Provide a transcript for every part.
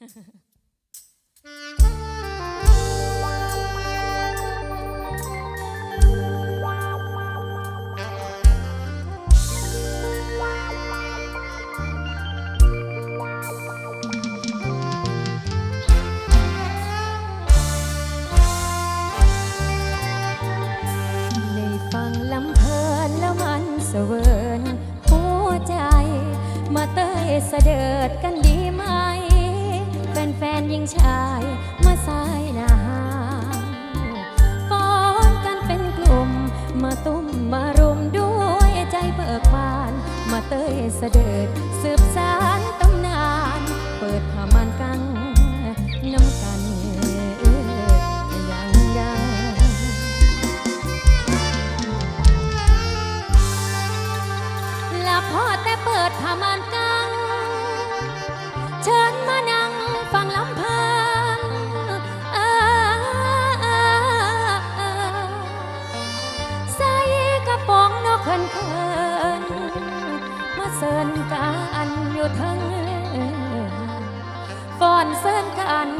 ได้ฟังลำเพลินแล้วมันเสวนหัวใจ มาเตยเสดิร์ดกันดี งชายมาสายนาฟ้อนกันเป็นกลุ่ม มาตุ้มมารวมด้วยใจเบิกบาน มาเตยเสด็จสืบสารตำนาน เปิดผ้ามันกังน้ำกันพ่อแต่เปิดผ้ามัน เซินกันอยู่ทั้งฟอนเซินกัน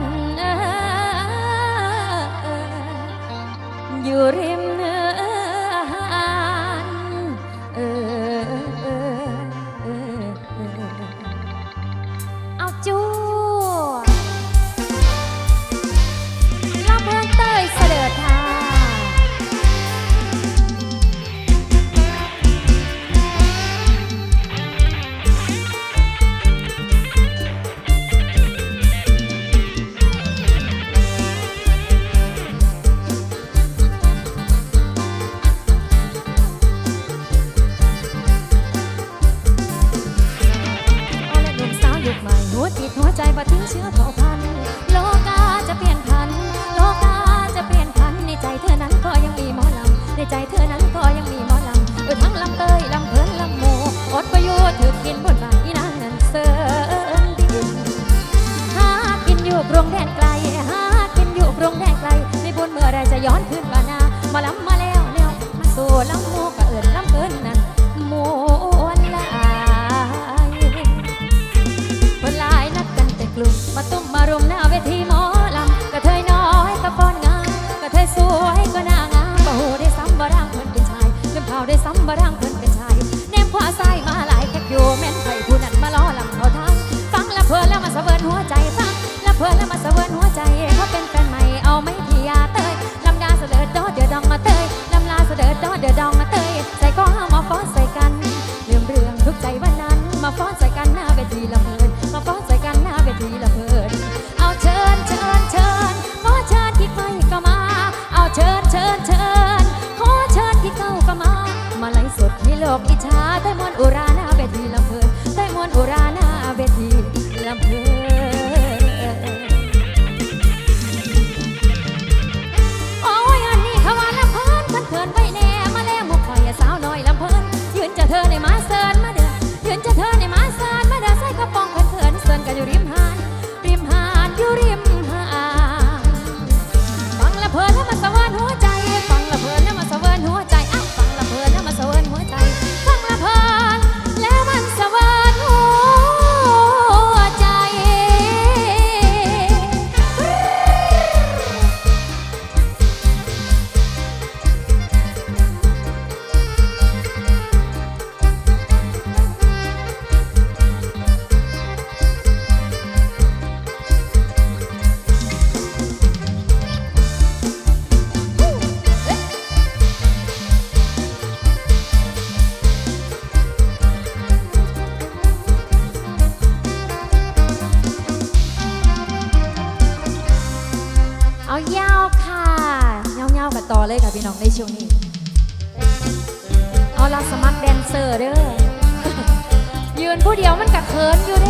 อยู่ริม ในช่วงนี้ เอาละสมัครแดนเซอร์เด้อ ยืนผู้เดียวมันกัดเขินอยู่เด้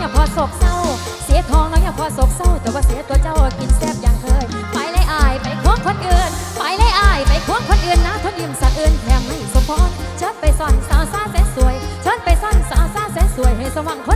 อย่าพอโศกเศร้า เสียทองน้องอย่าพอโศกเศร้า แต่ว่าเสียตัวเจ้ากินแซ่บอย่างเคย ไปเลยอายไปควงคนอื่น ไปเลยอายไปควงคนอื่นนะทนยิ้มสะกอื่นแถมไม่สมพรเชิญไปซ่อนสาวซาแสนสวยเชิญไปซ่อนสาวซาแสนสวยให้สว่างคน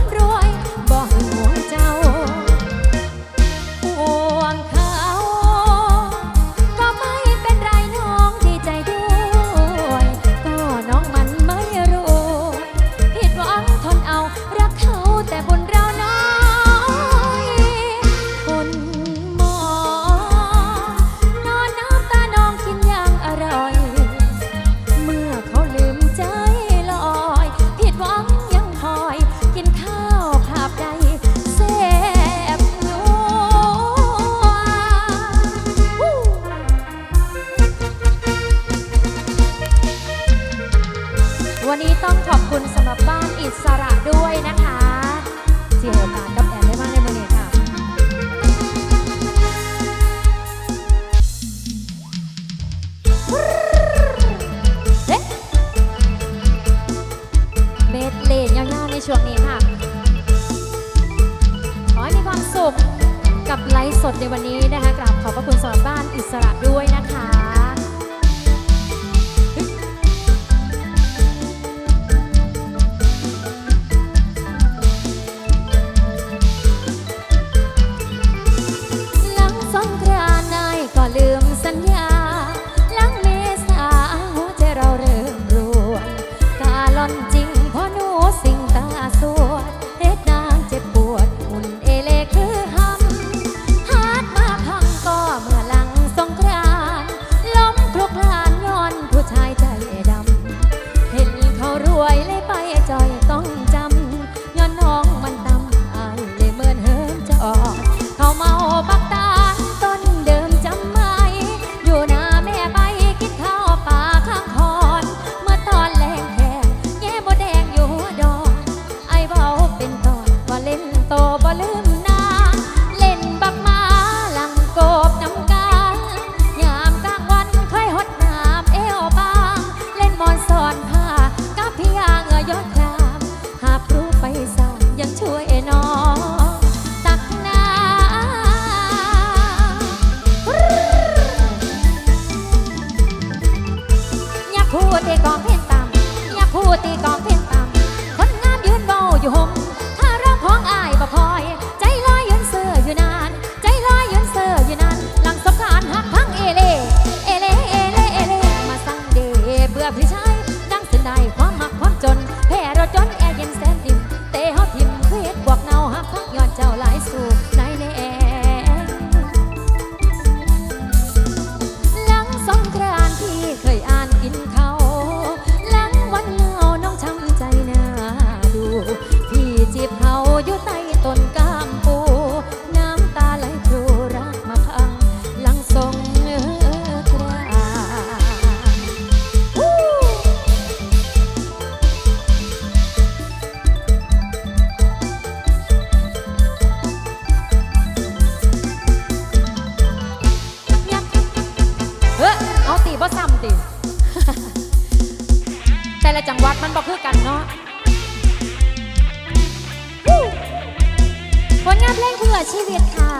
เพลงเพื่อชีวิตค่ะ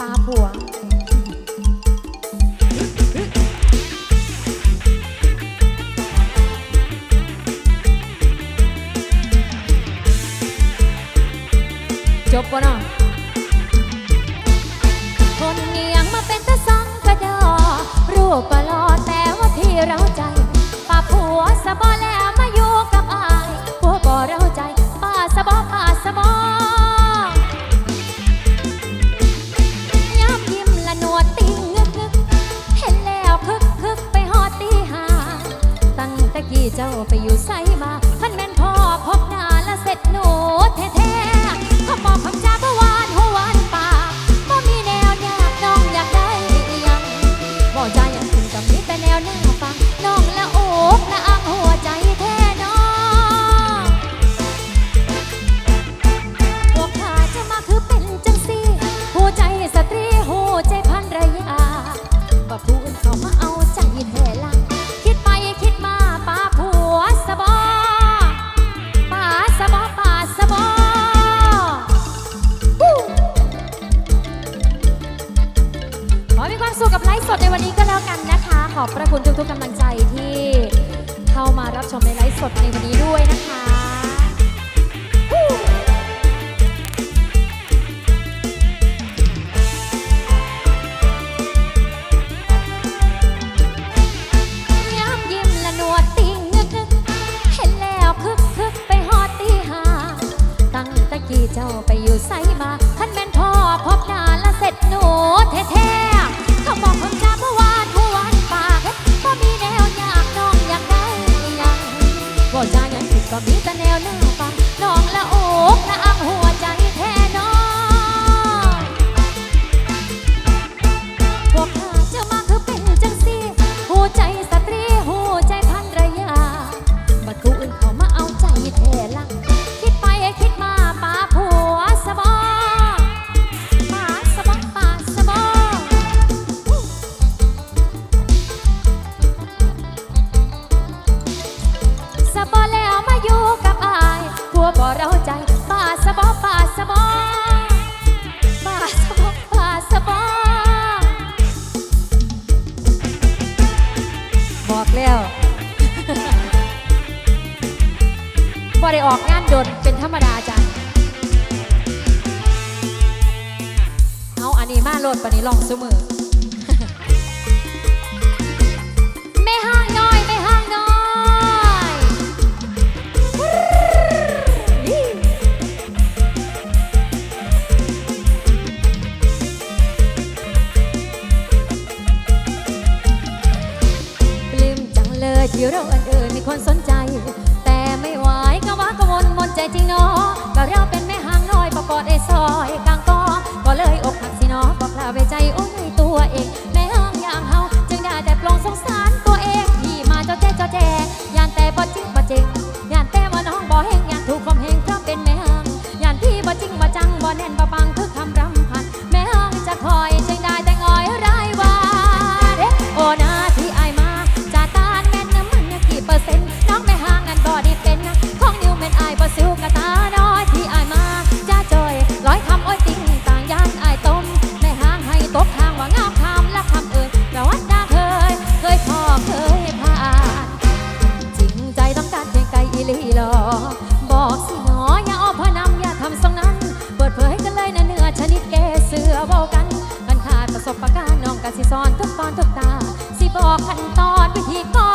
ตาผัวจบปะนะคนเนียงมาเป็นตะสองกระดอรูปปลอแต่ว่าที่เราใจปาผัวสะบอแล จ้าไปอยู่ไส เจ้าไปอยู่ไสมา สิสอนทุกตอนทุกตา สิบอกขั้นตอนวิธีก่อ